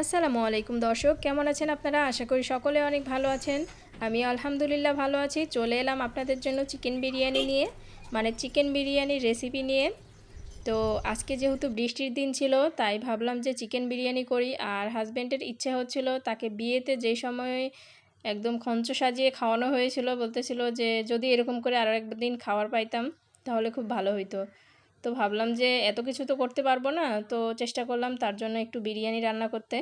আসসালামু আলাইকুম দর্শক, কেমন আছেন আপনারা? আশা করি সকলে অনেক ভালো আছেন। আমি আলহামদুলিল্লাহ ভালো আছি। চলে এলাম আপনাদের জন্য চিকেন বিরিয়ানি নিয়ে মানে চিকেন বিরিয়ানির রেসিপি নিয়ে। তো আজকে যেহেতু বৃষ্টির দিন ছিল, তাই ভাবলাম যে চিকেন বিরিয়ানি করি। আর হাজব্যান্ডের ইচ্ছে হচ্ছিল, তাকে বিয়েতে যে সময় একদম খঞ্চ সাজিয়ে খাওয়ানো হয়েছিল, বলতেছিল যে যদি এরকম করে আরও একদিন খাবার পাইতাম, তাহলে খুব ভালো হইতো। তো ভাবলাম যে এত কিছু তো করতে পারব না, তো চেষ্টা করলাম তার জন্য একটু বিরিয়ানি রান্না করতে।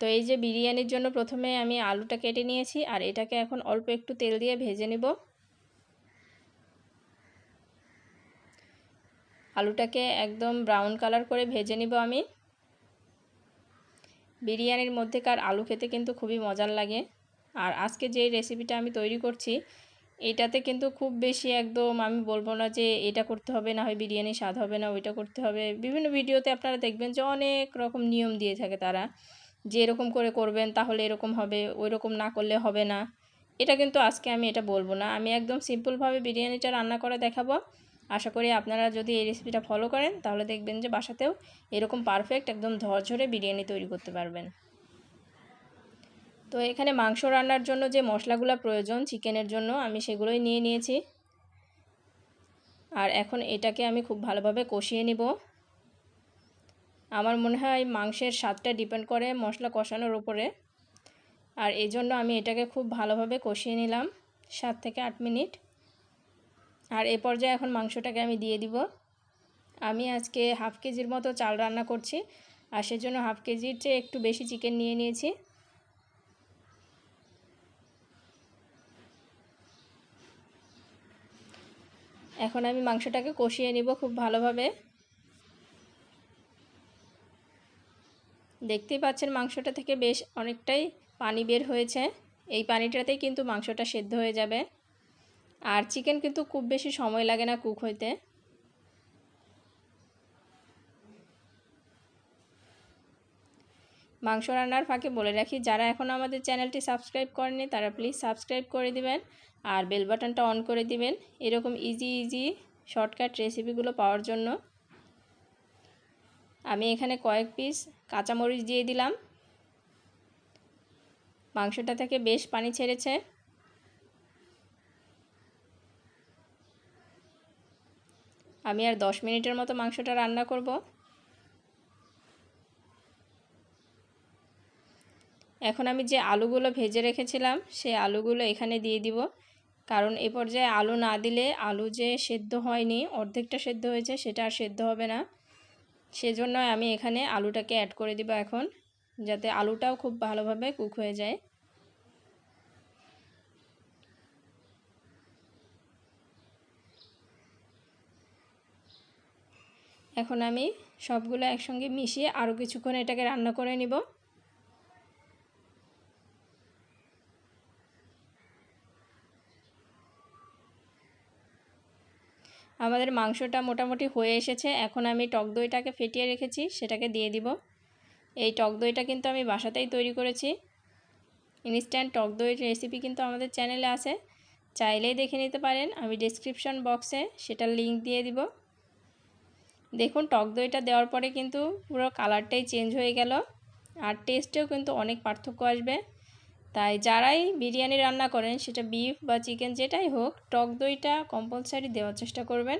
তো এই যে বিরিয়ানির জন্য প্রথমে আমি আলুটা কেটে নিয়েছি, আর এটাকে এখন অল্প একটু তেল দিয়ে ভেজে নিব। আলুটাকে একদম ব্রাউন কালার করে ভেজে নিব আমি। বিরিয়ানির মধ্যেকার আলু খেতে কিন্তু খুবই মজার লাগে। আর আজকে যে রেসিপিটা আমি তৈরি করছি এটাতে কিন্তু খুব বেশি একদম আমি বলব না যে এটা করতে হবে, না হয় বিরিয়ানি স্বাদ হবে, না ওইটা করতে হবে। বিভিন্ন ভিডিওতে আপনারা দেখবেন যে অনেক রকম নিয়ম দিয়ে থাকে তারা। যে এরকম করে করবেন তাহলে এরকম হবে ওই রকম না করলে হবে না। এটা কিন্তু আজকে আমি এটা বলব না। আমি একদম সিম্পলভাবে বিরিয়ানিটা রান্না করে দেখাবো। আশা করি আপনারা যদি এই রেসিপিটা ফলো করেন, তাহলে দেখবেন যে বাসাতেও এরকম পারফেক্ট একদম ঝরঝরে বিরিয়ানি তৈরি করতে পারবেন। তো এখানে মাংস রান্নার জন্য যে মশলাগুলো প্রয়োজন চিকেনের জন্য, আমি সেগুলোই নিয়ে নিয়েছি। আর এখন এটাকে আমি খুব ভালোভাবে কষিয়ে নিব। আমার মনে হয় মাংসের স্বাদটা ডিপেন্ড করে মশলা কষানোর উপরে। আর এই জন্য আমি এটাকে খুব ভালোভাবে কষিয়ে নিলাম সাত থেকে আট মিনিট। আর এ পর্যায়ে এখন মাংসটাকে আমি দিয়ে দিব। আমি আজকে হাফ কেজির মতো চাল রান্না করছি, আর সেজন্য হাফ কেজির চেয়ে একটু বেশি চিকেন নিয়ে নিয়েছি। এখন আমি মাংসটাকে কষিয়ে নিব খুব ভালোভাবে। দেখতেই পাচ্ছেন মাংসটা থেকে বেশ অনেকটাই পানি বের হয়েছে। এই পানিটাতেই কিন্তু মাংসটা সেদ্ধ হয়ে যাবে। আর চিকেন কিন্তু খুব বেশি সময় লাগে না কুক হইতে। মাংস রান্নার ফাঁকে বলে রাখি, যারা এখন আমাদের চ্যানেলটি সাবস্ক্রাইব করেনি তারা প্লিজ সাবস্ক্রাইব করে দিবেন আর বেল বাটনটা অন করে দিবেন। এরকম ইজি ইজি শর্টকাট রেসিপিগুলো পাওয়ার জন্য। আমি এখানে কয়েক পিস কাঁচামরিচ দিয়ে দিলাম। মাংসটা থেকে বেশ পানি ছেড়েছে। আমি আর দশ মিনিটের মতো মাংসটা রান্না করব। এখন আমি যে আলুগুলো ভেজে রেখেছিলাম, সেই আলুগুলো এখানে দিয়ে দিব। কারণ এ পর্যায়ে আলু না দিলে আলু যে সেদ্ধ হয়নি, অর্ধেকটা সেদ্ধ হয়েছে, সেটা আর সেদ্ধ হবে না। সেজন্য আমি এখানে আলুটাকে অ্যাড করে দিব এখন, যাতে আলুটাও খুব ভালোভাবে কুক হয়ে যায়। এখন আমি সবগুলো একসঙ্গে মিশিয়ে আরও কিছুক্ষণ এটাকে রান্না করে নিব। আমাদের মাংসটা মোটামুটি হয়ে এসেছে। এখন আমি টক দইটাকে ফেটিয়ে রেখেছি, সেটাকে দিয়ে দিব। এই টক দইটা কিন্তু আমি বাসাতেই তৈরি করেছি। ইনস্ট্যান্ট টক দইয়ের রেসিপি কিন্তু আমাদের চ্যানেলে আছে। চাইলেই দেখে নিতে পারেন, আমি ডিসক্রিপশন বক্সে সেটার লিঙ্ক দিয়ে দিব। দেখুন, টক দইটা দেওয়ার পরে কিন্তু পুরো কালারটাই চেঞ্জ হয়ে গেল। আর টেস্টেও কিন্তু অনেক পার্থক্য আসবে। তাই যারাই বিরিয়ানি রান্না করেন, সেটা বিফ বা চিকেন যেটাই হোক, টক দইটা কম্পালসারি দেওয়ার চেষ্টা করবেন।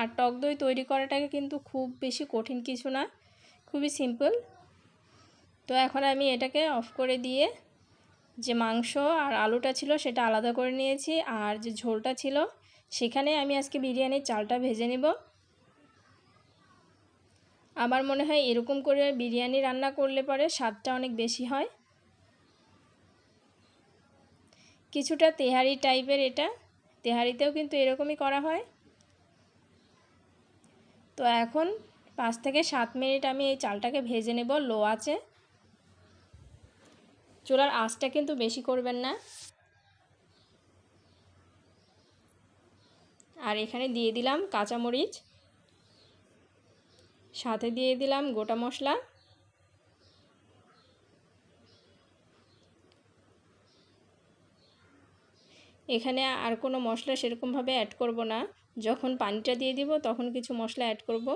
আর টক দই তৈরি করাটাকে কিন্তু খুব বেশি কঠিন কিছু না, খুবই সিম্পল তো এখন আমি এটাকে অফ করে দিয়ে যে মাংস আর আলুটা ছিল সেটা আলাদা করে নিয়েছি, আর যে ঝোলটা ছিল, সেখানে আমি আজকে বিরিয়ানির চালটা ভেজে নেব। আমার মনে হয় এরকম করে বিরিয়ানি রান্না করলে পরে স্বাদটা অনেক বেশি হয়। কিছুটা তেহারি টাইপের এটা। তেহারিতেও কিন্তু এরকমই করা হয়। তো এখন পাঁচ থেকে সাত মিনিট আমি এই চালটাকে ভেজে নেব, লো আছে চুলার আঁচটা কিন্তু বেশি করবেন না। আর এখানে দিয়ে দিলাম কাঁচামরিচ। সাথে দিয়ে দিলাম গোটা মশলা। এখানে আর কোনো মশলা সেরকমভাবে অ্যাড করব না। যখন পানিটা দিয়ে দিব তখন কিছু মশলা অ্যাড করব।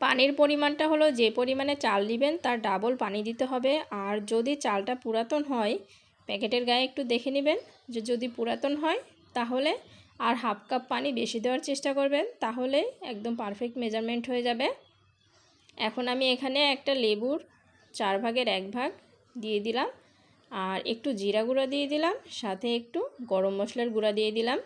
পানির পরিমাণটা হলো যে পরিমাণে চাল দিবেন তার ডাবল পানি দিতে হবে। আর যদি চালটা পুরাতন হয়, প্যাকেটের গায়ে একটু দেখে নেবেন যে যদি পুরাতন হয়, তাহলে আর হাফ কাপ পানি বেশি দেওয়ার চেষ্টা করবেন, তাহলে একদম পারফেক্ট মেজারমেন্ট হয়ে যাবে। এখন আমি এখানে একটা লেবুর চার ভাগের এক ভাগ দিয়ে দিলাম। আর একটু জিরা গুঁড়া দিয়ে দিলাম, সাথে একটু গরম মশলার গুঁড়া দিয়ে দিলাম।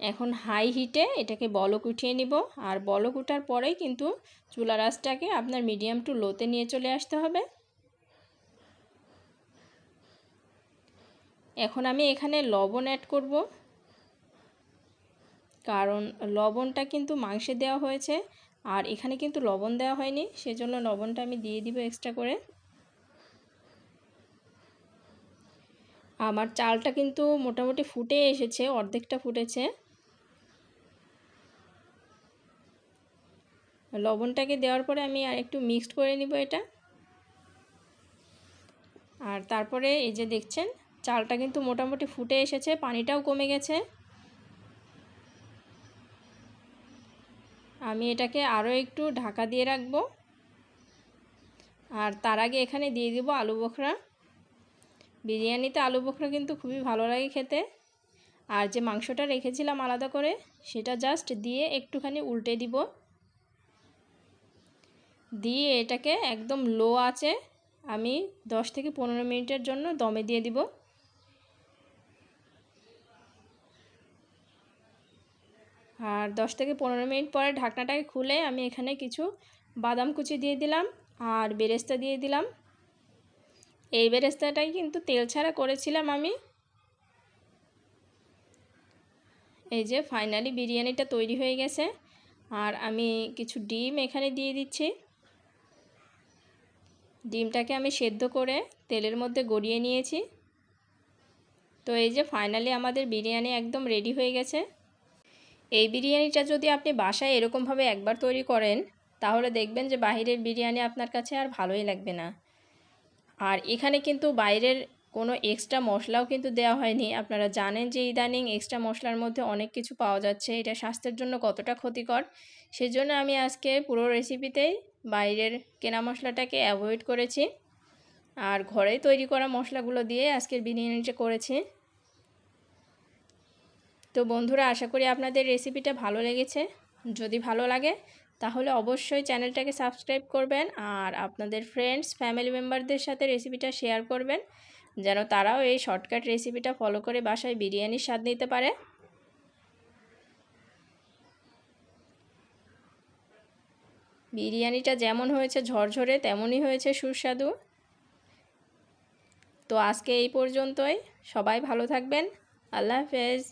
এখন হাই হিটে এটাকে বলক উঠিয়ে নিব। আর বলক উঠার পরেই কিন্তু চুলা রাসটাকে আপনার মিডিয়াম টু লোতে নিয়ে চলে আসতে হবে। এখন আমি এখানে লবণ অ্যাড করব। কারণ লবণটা কিন্তু মাংসে দেওয়া হয়েছে। আর এখানে কিন্তু লবণ দেওয়া হয়নি, সেজন্য লবণটা আমি দিয়ে দিব এক্সট্রা করে। আমার চালটা কিন্তু মোটামুটি ফুটে এসেছে, অর্ধেকটা ফুটেছে। লবণটাকে দেওয়ার পরে আমি আর একটু মিক্সড করে নিব এটা। আর তারপরে এই যে দেখছেন, চালটা কিন্তু মোটামুটি ফুটে এসেছে, পানিটাও কমে গেছে। আমি এটাকে আরও একটু ঢাকা দিয়ে রাখব। আর তার আগে এখানে দিয়ে দিব আলু বখরা। বিরিয়ানিতে আলু বখরা কিন্তু খুবই ভালো লাগে খেতে। আর যে মাংসটা রেখেছিলাম আলাদা করে, সেটা জাস্ট দিয়ে একটুখানি উল্টে দিব। দিয়ে এটাকে একদম লো আছে আমি 10 থেকে পনেরো মিনিটের জন্য দমে দিয়ে দিব। আর 10 থেকে পনেরো মিনিট পরে ঢাকনাটাকে খুলে আমি এখানে কিছু বাদাম কুচি দিয়ে দিলাম আর বেরেস্তা দিয়ে দিলাম। এই বেরেস্তাটাই কিন্তু তেল ছাড়া করেছিলাম আমি। এই যে ফাইনালি বিরিয়ানিটা তৈরি হয়ে গেছে। আর আমি কিছু ডিম এখানে দিয়ে দিচ্ছি। ডিমটাকে আমি সেদ্ধ করে তেলের মধ্যে গড়িয়ে নিয়েছি। তো এই যে ফাইনালি আমাদের বিরিয়ানি একদম রেডি হয়ে গেছে। এই বিরিয়ানিটা যদি আপনি বাসায় এরকমভাবে একবার তৈরি করেন, তাহলে দেখবেন যে বাহিরের বিরিয়ানি আপনার কাছে আর ভালোই লাগবে না। আর এখানে কিন্তু বাইরের কোনো এক্সট্রা মশলাও কিন্তু দেওয়া হয়নি। আপনারা জানেন যে ইদানিং এক্সট্রা মশলার মধ্যে অনেক কিছু পাওয়া যাচ্ছে। এটা স্বাস্থ্যের জন্য কতটা ক্ষতিকর। সেজন্য আমি আজকে পুরো রেসিপিতেই বাইরের কেনা মশলাটাকে অ্যাভয়েড করেছি। আর ঘরেই তৈরি করা মশলাগুলো দিয়ে আজকের বিরিয়ানিটা করেছি। তো বন্ধুরা, আশা করি আপনাদের রেসিপিটা ভালো লেগেছে। যদি ভালো লাগে, তাহলে অবশ্যই চ্যানেলটাকে সাবস্ক্রাইব করবেন আর আপনাদের ফ্রেন্ডস ফ্যামিলি মেম্বারদের সাথে রেসিপিটা শেয়ার করবেন, যেন তারাও এই শর্টকাট রেসিপিটা ফলো করে বাসায় বিরিয়ানির স্বাদ নিতে পারে। বিরিয়ানিটা যেমন হয়েছে ঝরঝরে, তেমনই হয়েছে সুস্বাদু। তো আজকে এই পর্যন্তই। সবাই ভালো থাকবেন। আল্লাহ হাফেজ।